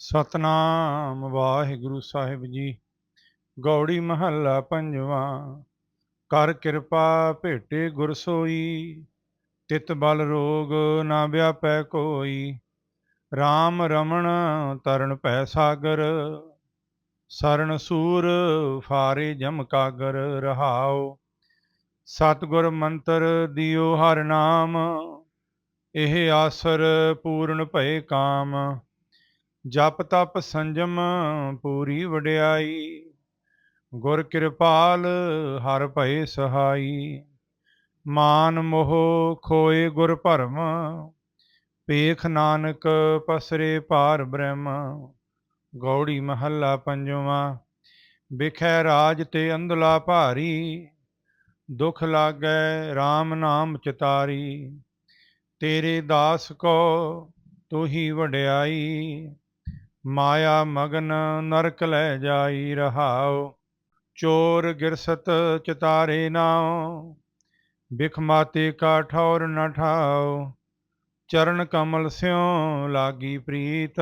ਸਤਨਾਮ ਵਾਹਿਗੁਰੂ ਸਾਹਿਬ ਜੀ। ਗੌੜੀ ਮਹੱਲਾ ਪੰਜਵਾਂ, ਕਰ ਕਿਰਪਾ ਭੇਟੇ ਗੁਰ ਸੋਈ, ਤਿਤ ਬਲ ਰੋਗ ਨਾ ਵਿਆਪੈ ਕੋਈ RAM ਰਮਣ ਤਰਨ ਪੈ ਸਾਗਰ, ਸਰਨ ਸੂਰ ਫਾਰੇ ਜਮ ਕਾਗਰ ਰਹਾਉ। ਸਤਿਗੁਰ ਮੰਤਰ ਦਿਓ ਹਰ ਨਾਮ, ਇਹ ਆਸਰ ਪੂਰਨ ਭਏ ਕਾਮ। ਜਪ ਤਪ ਸੰਜਮ ਪੂਰੀ ਵਡਿਆਈ, ਗੁਰ ਕਿਰਪਾਲ ਹਰ ਭਏ ਸਹਾਈ। ਮਾਨ ਮੋਹ ਖੋਏ ਗੁਰ ਭਰਮ ਪੇਖ ਨਾਨਕ ਪਸਰੇ ਪਾਰ ਬ੍ਰਹਮ। ਗੌੜੀ ਮਹੱਲਾ ਪੰਜਵਾਂ ਬਿਖੈ ਰਾਜ ਤੇ ਅੰਧਲਾ ਭਾਰੀ, ਦੁਖ ਲਾਗੈ RAM ਨਾਮ ਚਤਾਰੀ। ਤੇਰੇ ਦਾਸ ਕੋ ਤੂੰ ਹੀ ਵਡਿਆਈ ਮਾਇਆ ਮਗਨ ਨਰਕ ਲੈ ਜਾਈ ਰਹਾਉ, ਚੋਰ ਗਿਰਸਤ ਚਿਤਾਰੇ ਨਾਉ ਬਿਖਮਾਤੇ ਕਾ ਠੌਰ ਨ ਠਾਉ, ਚਰਨ ਕਮਲ ਸਿਉ ਲਾਗੀ ਪ੍ਰੀਤ,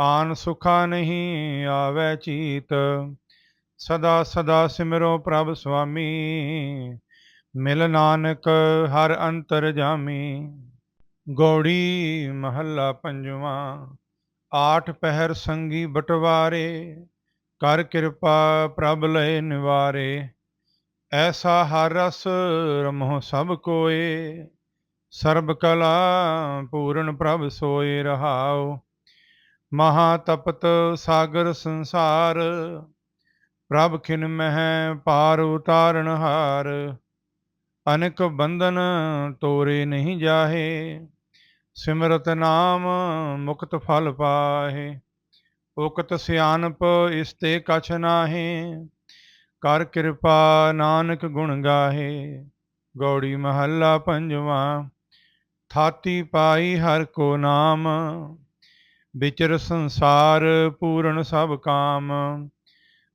ਆਨ ਸੁਖਾ ਨਹੀਂ ਆਵੈ ਚੀਤ, ਸਦਾ ਸਦਾ ਸਿਮਰੋ ਪ੍ਰਭ ਸੁਆਮੀ, ਮਿਲ ਨਾਨਕ ਹਰ ਅੰਤਰ ਜਾਮੀ, ਗੌੜੀ ਮਹੱਲਾ ਪੰਜਵਾਂ। ਆਠ ਪਹਿਰ ਸੰਗੀ ਬਟਵਾਰੇ, ਕਰ ਕਿਰਪਾ ਪ੍ਰਭ ਲਏ ਨਿਵਾਰੇ। ਐਸਾ ਹਰ ਰਸ ਰਮੋ ਸਭ ਕੋਏ, ਸਰਬ ਕਲਾ ਪੂਰਨ ਪ੍ਰਭ ਸੋਏ ਰਹਾਉ। ਮਹਾ ਤਪਤ ਸਾਗਰ ਸੰਸਾਰ, ਪ੍ਰਭ ਖਿਨ ਮਹਿ ਪਾਰ ਉਤਾਰਨ ਹਾਰ। ਅਨਕ ਬੰਧਨ ਤੋਰੇ ਨਹੀਂ ਜਾਹੇ ਸਿਮਰਤ ਨਾਮ ਮੁਕਤ ਫਲ ਪਾਹੇ, ਉਕਤ ਸਿਆਨਪ ਇਸ ਤੇ ਕਛ ਨਾਹੀ, ਕਰ ਕਿਰਪਾ ਨਾਨਕ ਗੁਣ ਗਾਹੇ, ਗੌੜੀ ਮਹੱਲਾ ਪੰਜਵਾਂ, ਥਾਤੀ ਪਾਈ ਹਰ ਕੋ ਨਾਮ, ਵਿਚਰ ਸੰਸਾਰ ਪੂਰਨ ਸਭ ਕਾਮ,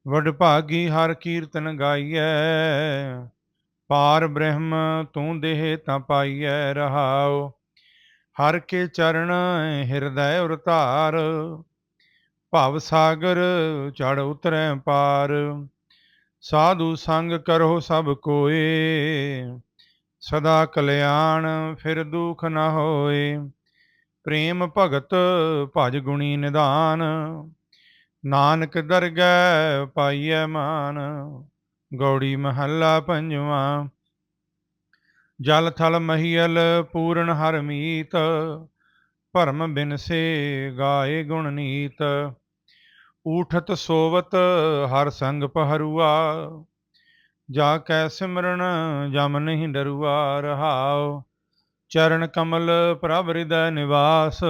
ਵਡ ਭਾਗੀ ਹਰ ਕੀਰਤਨ ਗਾਈਐ, ਪਾਰ ਬ੍ਰਹਮ ਤੂੰ ਦੇਹ ਤਾਂ ਪਾਈਐ ਰਹਾਓ ਹਰ ਕੇ ਚਰਨ ਹਿਰਦੈ ਉਰ ਭਵ ਸਾਗਰ ਚੜ ਉਤਰੈ ਪਾਰ, ਸਾਧੂ ਸੰਗ ਕਰੋ ਸਭ ਕੋਏ, ਸਦਾ ਕਲਿਆਣ ਫਿਰ ਦੁਖ ਨਾ ਹੋਏ, ਪ੍ਰੇਮ ਭਗਤ ਭਜ ਗੁਣੀ ਨਿਦਾਨ ਨਾਨਕ ਦਰਗਹਿ ਪਾਈਐ ਮਾਨ, ਗੌੜੀ ਮਹੱਲਾ ਪੰਜਵਾਂ ਜਲ ਥਲ ਮਹੀਲ ਪੂਰਨ ਹਰ ਮੀਤ, ਭਰਮ ਬਿਨਸੇ ਗਾਏ ਗੁਣ ਨੀਤ। ਊਠਤ ਸੋਵਤ ਹਰ ਸੰਗ ਪਹਰੂਆ, ਜਾ ਕੈ ਸਿਮਰਨ ਜਮ ਨਹੀਂ ਡਰੂਆ, ਰਹਾਉ ਚਰਨ ਕਮਲ ਪ੍ਰਭ ਹਿਰਦੈ ਨਿਵਾਸ।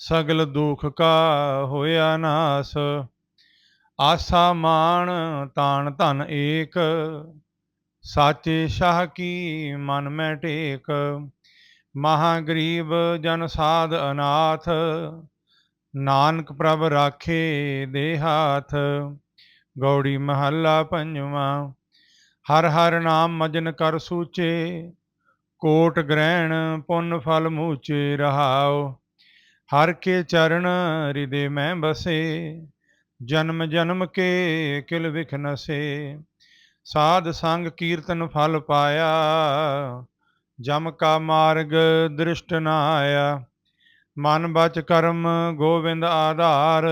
ਸਗਲ ਦੁਖ ਕਾ ਹੋਇਆ ਨਾਸ, ਆਸਾ ਮਾਨ ਤਾਣ ਧਨ ਏਕ। ਸਾਚੇ ਸ਼ਾਹ ਕੀ ਮਨ ਮੈਂ ਟੇਕ? ਮਹਾ ਗਰੀਬ ਜਨ ਸਾਧ ਅਨਾਥ, ਨਾਨਕ ਪ੍ਰਭ ਰਾਖੇ ਦੇ ਹਾਥ। ਗੌੜੀ ਮਹੱਲਾ ਪੰਜਵਾਂ, ਹਰ ਹਰ ਨਾਮ ਮਜਨ ਕਰ ਸੂਚੇ, ਕੋਟ ਗ੍ਰਹਿਣ ਪੁੰਨ ਫਲ ਮੂਚੇ ਰਹਾਓ ਹਰ ਕੇ ਚਰਨ ਹਿਰਦੇ ਮੈਂ ਬਸੇ, ਜਨਮ ਜਨਮ ਕੇ ਕਿਲ ਵਿਖ ਨਸੇ। ਸਾਧ ਸੰਗ ਕੀਰਤਨ ਫਲ ਪਾਇਆ, ਜਮ ਕਾ ਮਾਰਗ ਦ੍ਰਿਸ਼ਟ ਨ ਆਇਆ ਮਨ ਬਚ ਕਰਮ ਗੋਬਿੰਦ ਆਧਾਰ,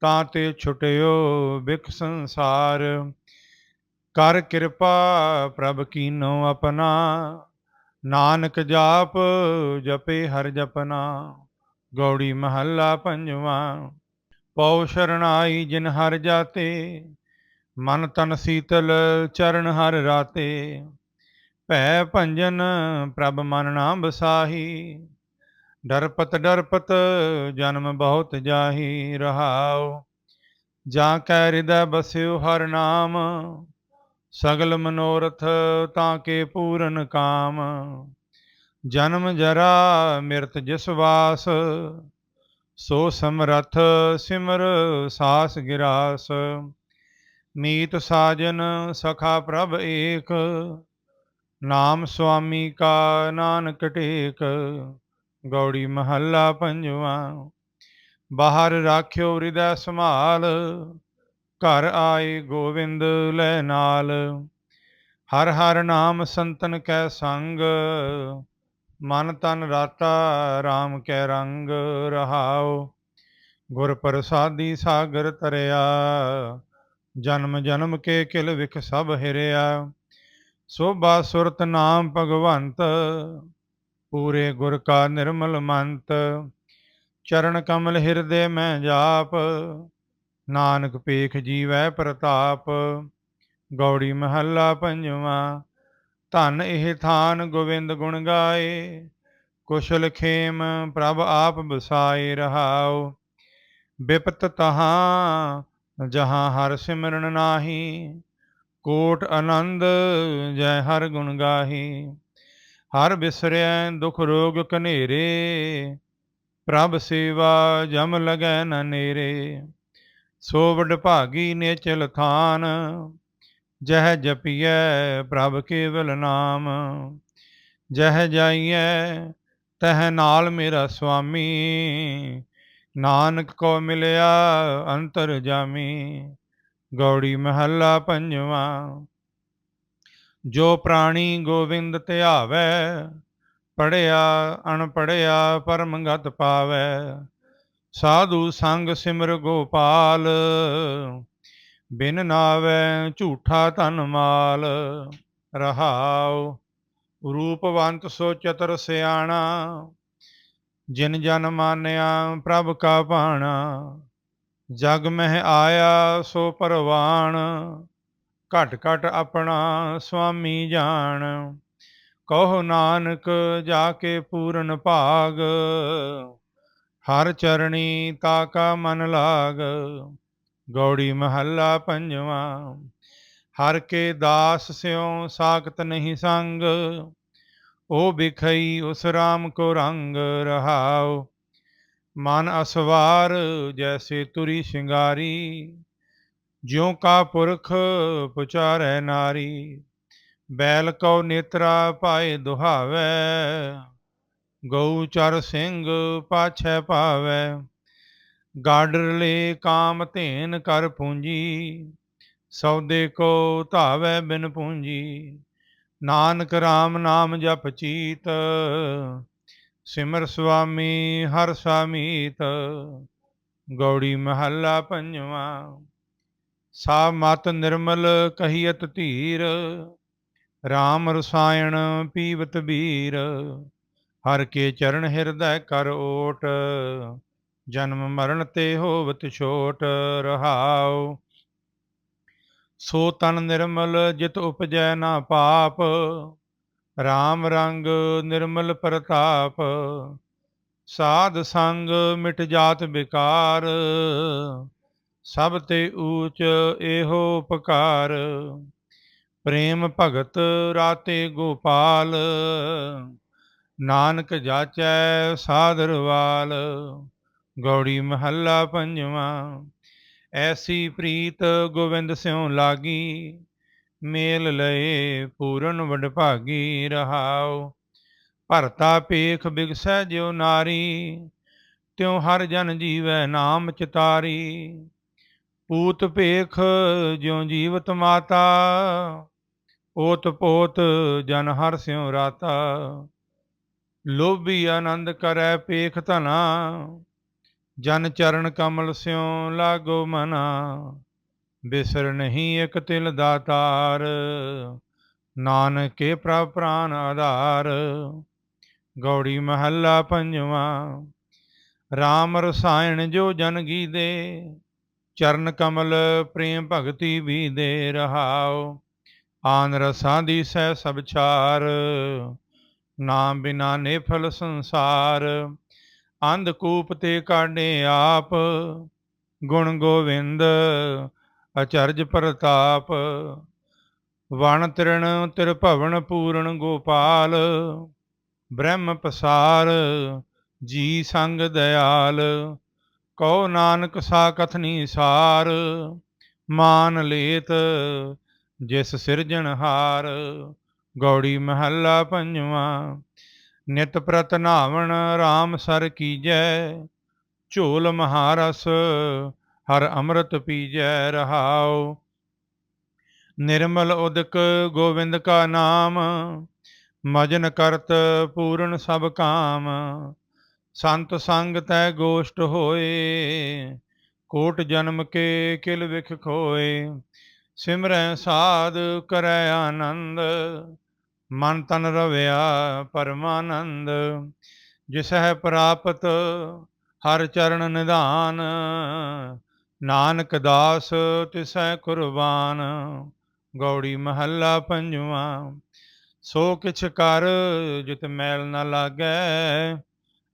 ਤਾਂ ਤੇ ਛੁਟਿਓ ਬਿਖ ਸੰਸਾਰ। ਕਰ ਕਿਰਪਾ ਪ੍ਰਭ ਕੀਨੋ ਆਪਣਾ, ਨਾਨਕ ਜਾਪ ਜਪੇ ਹਰ ਜਪਨਾ। ਗੌੜੀ ਮਹੱਲਾ ਪੰਜਵਾਂ, ਪਉ ਸ਼ਰਣਾਈ ਜਿਨ ਹਰ ਜਾਤੇ ਮਨ ਤਨ ਸੀਤਲ ਚਰਨ ਹਰ ਰਾਤੇ। ਭੈ ਭੰਜਨ ਪ੍ਰਭ ਮਨ ਨਾਮ ਬਸਾਹੀ ਡਰਪਤ ਡਰਪਤ ਜਨਮ ਬਹੁਤ ਜਾਹੀ। ਰਹਾਉ ਜਾਂ ਕੈ ਹਿਰਦੈ ਬਸਿਓ ਹਰ ਨਾਮ। ਸਗਲ ਮਨੋਰਥ ਤਾਂ ਕੇ ਪੂਰਨ ਕਾਮ। ਜਨਮ ਜਰਾ ਮਿਰਤ ਜਿਸ ਵਾਸ। ਸੋ ਸਮਰਥ ਸਿਮਰ ਸਾਸ ਗਿਰਾਸ। ਮੀਤ ਸਾਜਨ ਸਖਾ ਪ੍ਰਭ ਏਕ, ਨਾਮ ਸੁਆਮੀ ਕਾ ਨਾਨਕ ਟੇਕ, ਗੌੜੀ ਮਹੱਲਾ ਪੰਜਵਾਂ। ਬਾਹਰ ਰਾਖਿਓ ਹਿਰਦੈ ਸੰਭਾਲ, ਘਰ ਆਏ ਗੋਵਿੰਦ ਲੈ ਨਾਲ। ਹਰ ਹਰ ਨਾਮ ਸੰਤਨ ਕੈ ਸੰਗ, ਮਨ ਤਨ ਰਾਤਾ RAM ਕੈ ਰੰਗ ਰਹਾਓ ਗੁਰ ਪ੍ਰਸਾਦੀ ਸਾਗਰ ਤਰਿਆ ਜਨਮ ਜਨਮ ਕੇ ਕਿਲ ਵਿਖ ਸਭ ਹਿਰਿਆ। ਸੋਭਾ ਸੁਰਤ ਨਾਮ ਭਗਵੰਤ, ਪੂਰੇ ਗੁਰ ਕਾ ਨਿਰਮਲ ਮੰਤ। ਚਰਨ ਕਮਲ ਹਿਰਦੇ ਮੈਂ ਜਾਪ, ਨਾਨਕ ਪੇਖ ਜੀਵੈ ਪ੍ਰਤਾਪ। ਗੌੜੀ ਮਹੱਲਾ ਪੰਜਵਾਂ, ਧਨ ਇਹ ਥਾਨ ਗੋਵਿੰਦ ਗੁਣ ਗਾਏ। ਕੁਸ਼ਲ ਖੇਮ ਪ੍ਰਭ ਆਪ ਬਸਾਏ ਰਹਾਉ। ਬਿਪਤ ਤਹਾਂ ਜਹਾਂ ਹਰ ਸਿਮਰਨ ਨਾਹੀ, ਕੋਟ ਆਨੰਦ ਜੈ ਹਰ ਗੁਣ ਗਾਹੀ। ਹਰ ਬਿਸਰਿਐ ਦੁਖ ਰੋਗ ਕਨੇਰੇ ਪ੍ਰਭ ਸੇਵਾ ਜਮ ਲਗੈ ਨ ਨੇਰੇ। ਸੋ ਵਡ ਭਾਗੀ ਨੇਚਲ ਥਾਨ, ਜਹ ਜਪੀਐ ਪ੍ਰਭ ਕੇਵਲ ਨਾਮ। ਜਹ ਜਾਈਐ, ਤਹ ਨਾਲ ਮੇਰਾ ਸੁਆਮੀ ਨਾਨਕ ਕੋ ਮਿਲਿਆ ਅੰਤਰ ਜਾਮੀ, ਗੌੜੀ ਮਹੱਲਾ ਪੰਜਵਾਂ। ਜੋ ਪ੍ਰਾਣੀ ਗੋਵਿੰਦ ਧਿਆਵੈ ਪੜਿਆ ਅਣਪੜਿਆ ਪਰਮ ਗਤ ਪਾਵੈ, ਸਾਧੂ ਸੰਗ ਸਿਮਰ ਗੋਪਾਲ, ਬਿਨ ਨਾਵੈ ਝੂਠਾ ਧਨ ਮਾਲ, ਰਹਾਉ, ਰੂਪਵੰਤ ਸੋ ਚਤਰ ਸਿਆਣਾ। ਜਿਨ ਜਨ ਮਾਨਿਆ ਪ੍ਰਭ ਕਾ ਭਾਣਾ, ਜਗ ਮਹਿ ਆਇਆ ਸੋ ਪਰਵਾਣ, ਘਟ ਘਟ ਆਪਣਾ ਸੁਆਮੀ ਜਾਣ। ਕਹੋ ਨਾਨਕ ਜਾ ਕੇ ਪੂਰਨ ਭਾਗ, ਹਰ ਚਰਣੀ ਤਾ ਕਾ ਮਨ ਲਾਗ, ਗੌੜੀ ਮਹੱਲਾ ਪੰਜਵਾਂ। ਹਰ ਕੇ ਦਾਸ ਸਿਉ ਸਾਖਤ ਨਹੀਂ ਸੰਗ ਉਹ ਬਿਖਈ ਉਸ RAM ਕੋ ਰੰਗ ਰਹਾਉ, ਮਨ ਅਸਵਾਰ ਜੈਸੇ ਤੁਰੀ ਸ਼ਿੰਗਾਰੀ, ਜਿਉ ਕਾ ਪੁਰਖ ਪੁਚਾਰੈ ਨਾਰੀ, ਬੈਲ ਕਉ ਨੇਤਰਾ ਪਾਏ ਦੁਹਾਵੈ, ਗਊ ਚਰ ਸਿੰਘ ਪਾਛੈ ਪਾਵੈ, ਗਾਡਰ ਲੇ ਕਾਮ ਧੇਨ ਕਰ ਪੂੰਜੀ, ਸੌਦੇ ਕੋ ਧਾਵੈ ਬਿਨ ਪੂੰਜੀ। ਨਾਨਕ RAM ਨਾਮ ਜਪ ਚੀਤ, ਸਿਮਰ ਸੁਆਮੀ ਹਰ ਸਾਮੀਤ, ਗੌੜੀ ਮਹੱਲਾ ਪੰਜਵਾਂ। ਸਾ ਮਤ ਨਿਰਮਲ ਕਹੀਅਤ ਧੀਰ RAM ਰਸਾਇਣ ਪੀਵਤ ਬੀਰ, ਹਰ ਕੇ ਚਰਨ ਹਿਰਦੈ ਕਰ ਓਟ, ਜਨਮ ਮਰਨ ਤੇ ਹੋਵਤ ਛੋਟ ਰਹਾਉ। ਸੋ ਤਨ ਨਿਰਮਲ ਜਿਤ ਉਪਜੈ ਨਾ ਪਾਪ RAM ਰੰਗ ਨਿਰਮਲ ਪ੍ਰਤਾਪ, ਸਾਧ ਸੰਗ ਮਿਟ ਜਾਤ ਬਿਕਾਰ ਸਭ ਤੇ ਊਚ ਇਹੋ ਉਪਕਾਰ। ਪ੍ਰੇਮ ਭਗਤ ਰਾਤੇ ਗੋਪਾਲ, ਨਾਨਕ ਜਾਚੈ ਸਾਧਰਵਾਲ ਗੌੜੀ ਮਹੱਲਾ ਪੰਜਵਾਂ। ਐਸੀ ਪ੍ਰੀਤ ਗੋਵਿੰਦ ਸਿਉ ਲਾਗੀ, ਮੇਲ ਲਏ ਪੂਰਨ ਵਡਭਾਗੀ ਰਹਾਉ। ਭਰਤਾ ਪੇਖ ਬਿਗਸੈ ਜਿਉ ਨਾਰੀ, ਤਿਉ ਹਰ ਜਨ ਜੀਵੈ ਨਾਮ ਚਿਤਾਰੀ। ਪੂਤ ਪੇਖ ਜਿਉ ਜੀਵਤ ਮਾਤਾ ਓਤ ਪੋਤ ਜਨ ਹਰ ਸਿਉ ਰਾਤਾ। ਲੋਭੀ ਆਨੰਦ ਕਰੈ ਪੇਖ ਧਨਾ ਜਨ ਚਰਨ ਕਮਲ ਸਿਉ ਲਾਗੋ ਮਨਾ, ਬਿਸਰ ਨਹੀਂ ਇਕ ਤਿਲ ਦਾਤਾਰ ਨਾਨਕੇ ਪ੍ਰਭ ਪ੍ਰਾਨ ਆਧਾਰ, ਗੌੜੀ ਮਹੱਲਾ ਪੰਜਵਾਂ। RAM ਰਸਾਇਣ ਜੋ ਜਨ ਗੀਦੇ, ਚਰਨ ਕਮਲ ਪ੍ਰੇਮ ਭਗਤੀ ਵੀ ਦੇ ਰਹਾਉ। ਆਨ ਰਸਾਂ ਦੀ ਸਹਿ ਸਭ ਚਾਰ ਨਾਮ ਬਿਨਾ ਨੇਫਲ ਸੰਸਾਰ। ਅੰਧਕੂਪ ਤੇ ਕਾਢੇ ਆਪ, ਗੁਣ ਗੋਵਿੰਦ ਅਚਰਜ ਪ੍ਰਤਾਪ। ਵਣ ਤਿਰਣ ਤਿਰ ਭਵਨ ਪੂਰਨ ਗੋਪਾਲ, ਬ੍ਰਹਮ ਪਸਾਰ ਜੀ ਸੰਗ ਦਿਆਲ। ਕਉ ਨਾਨਕ ਸਾ ਕਥਨੀ ਸਾਰ, ਮਾਨ ਲੇਤ ਜਿਸ ਸਿਰਜਣਹਾਰ ਗੌੜੀ ਮਹੱਲਾ ਪੰਜਵਾਂ ਨਿਤ ਪ੍ਰਤ ਨਾਵਣ RAM ਸਰ ਕੀਜੈ, ਝੋਲ ਮਹਾਰਸ ਹਰ ਅੰਮ੍ਰਿਤ ਪੀਜੈ ਰਹਾਉ। ਨਿਰਮਲ ਉਦਕ ਗੋਵਿੰਦ ਕਾ ਨਾਮ, ਮਜਨ ਕਰਤ ਪੂਰਨ ਸਭ ਕਾਮ। ਸੰਤ ਸੰਗ ਤੈ ਗੋਸ਼ਟ ਹੋਏ, ਕੋਟ ਜਨਮ ਕੇ ਕਿਲ ਵਿਖ ਖੋਏ। ਸਿਮਰੈ ਸਾਧ ਕਰੈ ਆਨੰਦ ਮਨ ਤਨ ਰਵਿਆ ਪਰਮਾਨੰਦ, ਜਿਸ ਹੈ ਪ੍ਰਾਪਤ ਹਰ ਚਰਨ ਨਿਧਾਨ। ਨਾਨਕ ਦਾਸ ਤਿਸੈ ਕੁਰਬਾਨ, ਗੌੜੀ ਮਹੱਲਾ ਪੰਜਵਾਂ। ਸੋ ਕਿਛ ਕਰ ਜਿਤ ਮੈਲ ਨਾ ਲਾਗੈ,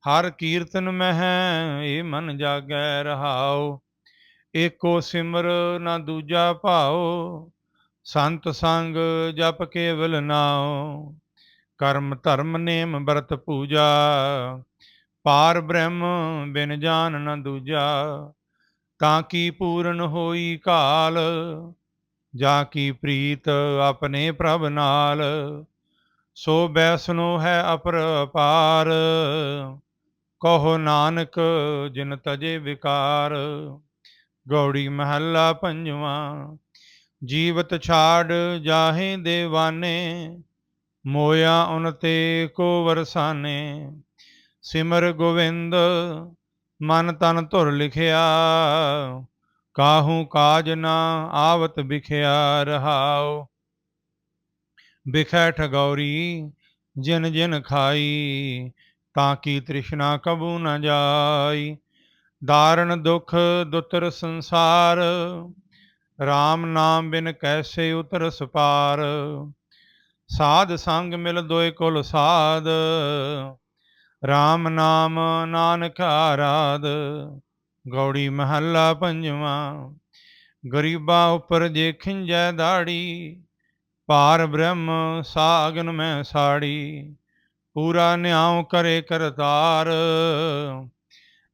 ਹਰ ਕੀਰਤਨ ਮਹਿ ਏ ਮਨ ਜਾਗੈ ਰਹਾਉ। ਏਕੋ ਸਿਮਰ ਨਾ ਦੂਜਾ ਭਾਉ ਸੰਤ ਸੰਗ ਜਪ ਕੇਵਲ ਨਾਉ, ਕਰਮ ਧਰਮ ਨੇਮ ਵਰਤ ਪੂਜਾ, ਪਾਰ ਬ੍ਰਹਮ ਬਿਨ ਜਾਨ ਨ ਦੂਜਾ, ਤਾਂ ਕੀ ਪੂਰਨ ਹੋਈ ਕਾਲ, ਜਾ ਕੀ ਪ੍ਰੀਤ ਆਪਣੇ ਪ੍ਰਭ ਨਾਲ, ਸੋ ਬੈਸਨੋ ਹੈ ਅਪਰ ਪਾਰ ਕਹੋ ਨਾਨਕ ਜਿਨ ਤਜੇ ਵਿਕਾਰ, ਗੌੜੀ ਮਹੱਲਾ ਪੰਜਵਾਂ ਜੀਵਤ ਛਾੜ ਜਾਹੇ ਦੇਵਾਨੇ, ਮੋਇਆ ਉਨ ਤੇ ਕੋ ਵਰਸਾਨੇ। ਸਿਮਰ ਗੋਵਿੰਦ, ਮਨ ਤਨ ਧੁਰ ਲਿਖਿਆ, ਕਾਹੂ ਕਾਜ ਨਾ ਆਵਤ ਬਿਖਿਆ ਰਹਾਉ। ਬਿਖੈ ਠਗੌਰੀ, ਜਿਨ ਜਿਨ ਖਾਈ, ਤਾਂ ਕੀ ਤ੍ਰਿਸ਼ਨਾ ਕਬੂ ਨਾ ਜਾਈ। ਦਾਰਨ ਦੁਖ ਦੁਤਰ ਸੰਸਾਰ RAM ਨਾਮ ਬਿਨ ਕੈਸੇ ਉਤਰ ਸਪਾਰ ਸਾਧ ਸੰਗ ਮਿਲ ਦੋਏ ਕੁਲ ਸਾਧ। RAM ਨਾਮ ਨਾਨਕ ਆਰਾਧ। ਗੌੜੀ ਮਹੱਲਾ ਪੰਜਵਾ। ਗਰੀਬਾ ਉਪਰ ਜੇ ਖਿੰਜੈ ਦਾੜੀ। ਪਾਰ ਬ੍ਰਹਮ ਸਾਗਨ ਮੈਂ ਸਾੜੀ। ਪੂਰਾ ਨਿਆਉ ਕਰੇ ਕਰਤਾਰ।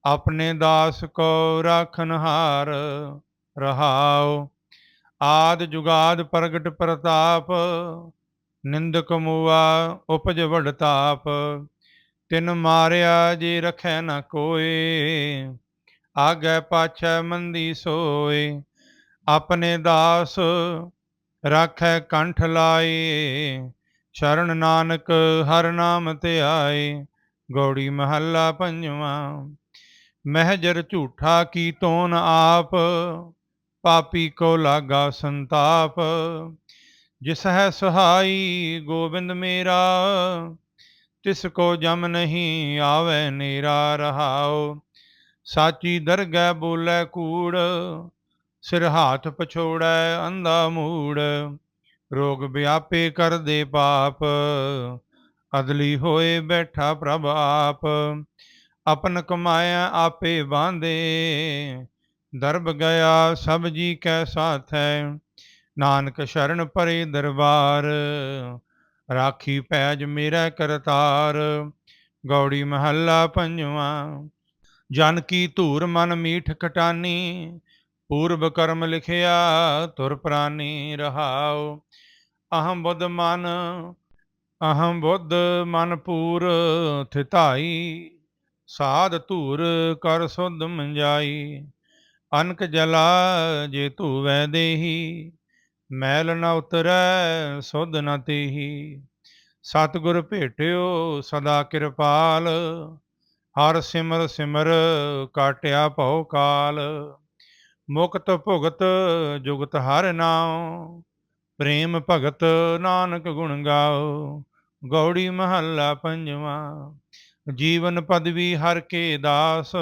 ਆਪਣੇ ਦਾਸ ਕੋ ਰਖਨਹਾਰ। ਰਹਾਉ। ਆਦ ਜੁਗਾਦ ਪ੍ਰਗਟ ਪ੍ਰਤਾਪ, ਨਿੰਦਕ ਮੂਆ ਉਪਜ ਵਡਤਾਪ ਤਿਨ ਮਾਰਿਆ ਜੇ ਰਖੈ ਨ ਕੋਏ, ਆਗੇ ਪਾਛੈ ਮੰਦੀ ਸੋਏ। ਆਪਣੇ ਦਾਸ ਰਾਖੈ ਕੰਠ ਲਾਏ, ਸ਼ਰਨ ਨਾਨਕ ਹਰ ਨਾਮ ਤੇ ਆਏ। ਗੌੜੀ ਮਹੱਲਾ ਪੰਜਵਾਂ ਮਹਿਜਰ ਝੂਠਾ ਕੀ ਤੋਨ ਆਪ। ਪਾਪੀ ਕੋ ਲਾਗਾ ਸੰਤਾਪ, ਜਿਸ ਹੈ ਸਹਾਈ ਗੋਬਿੰਦ ਮੇਰਾ, ਤਿਸ ਕੋ ਜਮ ਨਹੀਂ ਆਵੇ ਨੀਰਾ ਰਹਾਓ ਸਾਚੀ ਦਰਗਹਿ ਬੋਲੇ ਕੂੜ, ਸਿਰ ਹੱਥ ਪਛੋੜੈ ਅੰਧਾ ਮੂੜ। ਰੋਗ ਵਿਆਪੇ ਕਰਦੇ ਪਾਪ, ਅਦਲੀ ਹੋਏ ਬੈਠਾ ਪ੍ਰਭ ਆਪ। ਆਪਨ ਕਮਾਇਆ ਆਪੇ ਬਾਂਦੇ ਦਰਬ ਗਿਆ, ਸਭ ਜੀ ਕੈ ਸਾਥ ਹੈ ਨਾਨਕ ਸ਼ਰਨ ਪਰੇ ਦਰਬਾਰ, ਰਾਖੀ ਪੈਜ ਮੇਰਾ ਕਰਤਾਰ, ਗੌੜੀ ਮਹੱਲਾ ਪੰਜਵਾਂ, ਜਨ ਕੀ ਧੂਰ ਮਨ ਮੀਠ ਕਟਾਨੀ, ਪੂਰਬ ਕਰਮ ਲਿਖਿਆ ਤੁਰ ਪ੍ਰਾਨੀ ਰਹਾਉ, ਅਹੰ ਬੁੱਧ ਮਨ, ਅਹੰ ਬੁੱਧ ਮਨ ਪੂਰ ਥਿਤਾਈ, ਸਾਧ ਧੂਰ ਕਰ ਸੁਧ ਮੰਜਾਈ। ਅਨਕ ਜਲਾ ਜੇ ਧੂਵੈ ਦੇਹੀ, ਮੈਲ ਨ ਉਤਰੈ ਸੁਧ ਨ ਤੇਹੀ। ਸਤਿਗੁਰ ਭੇਟਿਓ ਸਦਾ ਕਿਰਪਾਲ, ਹਰ ਸਿਮਰ ਸਿਮਰ ਕਾਟਿਆ ਭਉ ਕਾਲ। ਮੁਕਤ ਭੁਗਤ ਜੁਗਤ ਹਰ ਨਾਉ, ਪ੍ਰੇਮ ਭਗਤ ਨਾਨਕ ਗੁਣ ਗਾਓ। ਗੌੜੀ ਮਹੱਲਾ ਪੰਜਵਾਂ, ਜੀਵਨ ਪਦਵੀ ਹਰ ਕੇ ਦਾਸ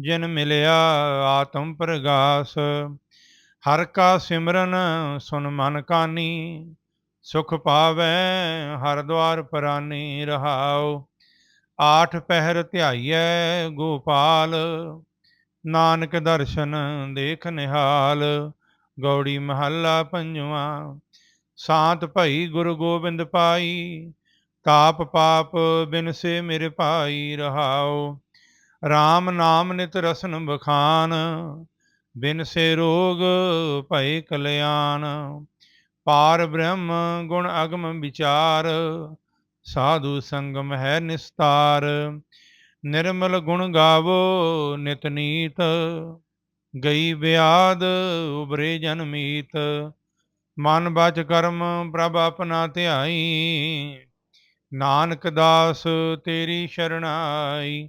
ਜਿਨ ਮਿਲਿਆ ਆਤਮ ਪ੍ਰਗਾਸ, ਹਰ ਕਾ ਸਿਮਰਨ ਸੁਨ ਮਨ ਕਾਨੀ, ਸੁਖ ਪਾਵੈ ਹਰ ਦਵਾਰ ਪਰਾਨੀ ਰਹਾਉ। ਆਠ ਪਹਿਰ ਧਿਆਈਐ ਗੋਪਾਲ, ਨਾਨਕ ਦਰਸ਼ਨ ਦੇਖ ਨਿਹਾਲ, ਗੌੜੀ ਮਹੱਲਾ ਪੰਜਵਾਂ, ਸਾਤ ਭਈ ਗੁਰੂ ਗੋਬਿੰਦ ਪਾਈ, ਤਾਪ ਪਾਪ ਬਿਨ ਸੇ ਮੇਰੇ ਭਾਈ ਰਹਾਉ। RAM ਨਾਮ ਨਿਤ ਰਸਨ ਬਖਾਨ ਬਿਨ ਸੇ ਰੋਗ ਭਏ ਕਲਿਆਣ। ਪਾਰ ਬ੍ਰਹਮ ਗੁਣ ਅਗਮ ਵਿਚਾਰ, ਸਾਧੂ ਸੰਗਮ ਹੈ ਨਿਸਤਾਰ। ਨਿਰਮਲ ਗੁਣ ਗਾਵੋ ਨਿਤ ਨੀਤ, ਗਈ ਬਿਆਦ ਉਬਰੇ ਜਨਮੀਤ ਮਨ ਬਚ ਕਰਮ ਪ੍ਰਭ ਆਪਣਾ ਧਿਆਈ, ਨਾਨਕ ਦਾਸ ਤੇਰੀ ਸ਼ਰਣਾਈ।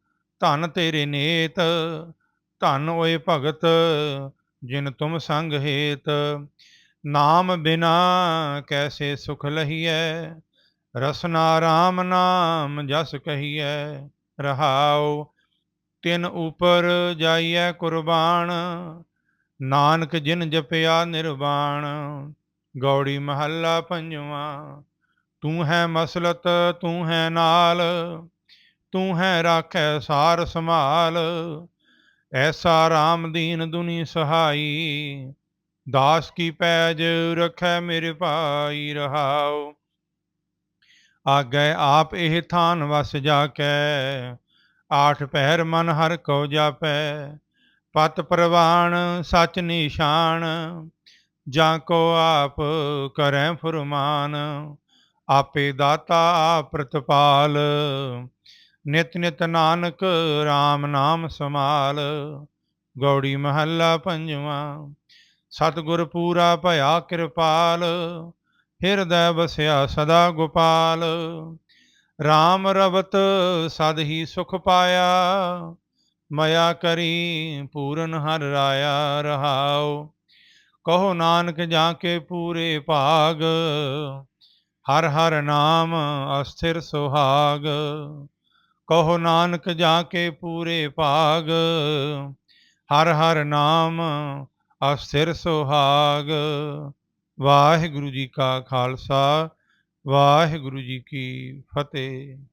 ਧਨ ਤੇਰੇ ਨੇਤ, ਧਨ ਓਏ ਭਗਤ, ਜਿਨ ਤੁਮ ਸੰਗ ਹੇਤ। ਨਾਮ ਬਿਨਾ ਕੈਸੇ ਸੁਖ ਲਹੀਐ? ਰਸਨਾ ਰਾਮ ਨਾਮ ਜਸ ਕਹੀਐ? ਰਹਾਉ, ਤਿਨ ਉਪਰ ਜਾਈਐ ਕੁਰਬਾਨ। ਨਾਨਕ ਜਿਨ ਜਪਿਆ ਨਿਰਵਾਣ, ਗੌੜੀ ਮਹੱਲਾ ਪੰਜਵਾਂ। ਤੂੰ ਹੈ ਮਸਲਤ, ਤੂੰ ਹੈ ਨਾਲ। ਤੂੰ ਹੈ ਰਾਖੈ ਸਾਰ ਸੰਭਾਲ, ਐਸਾ RAM ਦੀਨ ਦੁਨੀ ਸਹਾਈ, ਦਾਸ ਕੀ ਪੈਜ ਰਖੈ ਮੇਰੇ ਭਾਈ ਰਹਾਉ। ਆਗੈ ਆਪ ਇਹ ਥਾਨ ਵਸ ਜਾ ਕੈ ਆਠ ਪਹਿਰ ਮਨ ਹਰ ਕਉ ਜਾਪੈ। ਪਤ ਪ੍ਰਵਾਣ ਸਚ ਨਿਸ਼ਾਨ, ਜਾਂ ਕੋ ਆਪ ਕਰੈ ਫੁਰਮਾਨ, ਆਪੇ ਦਾਤਾ ਪ੍ਰਤਪਾਲ ਨਿਤ ਨਿਤ ਨਾਨਕ RAM ਨਾਮ ਸਮਾਲ ਗੌੜੀ ਮਹੱਲਾ ਪੰਜਵਾਂ। ਸਤਿਗੁਰ ਪੂਰਾ ਭਇਆ ਕਿਰਪਾਲ, ਹਿਰਦੈ ਵਸਿਆ ਸਦਾ ਗੋਪਾਲ। RAM ਰਵਤ ਸਦ ਹੀ ਸੁਖ ਪਾਇਆ, ਮਇਆ ਕਰੀ ਪੂਰਨ ਹਰ ਰਾਇਆ ਰਹਾਉ। ਕਹੋ ਨਾਨਕ ਜਾ ਕੇ ਪੂਰੇ ਭਾਗ, ਹਰ ਹਰ ਨਾਮ ਅਸਥਿਰ ਸੁਹਾਗ। ਕਹੋ ਨਾਨਕ ਜਾ ਕੇ ਪੂਰੇ ਭਾਗ, ਹਰ ਹਰ ਨਾਮ ਅਸਿਰ ਸੁਹਾਗ। ਵਾਹਿਗੁਰੂ ਜੀ ਕਾ ਖਾਲਸਾ, ਵਾਹਿਗੁਰੂ ਜੀ ਕੀ ਫਤਿਹ।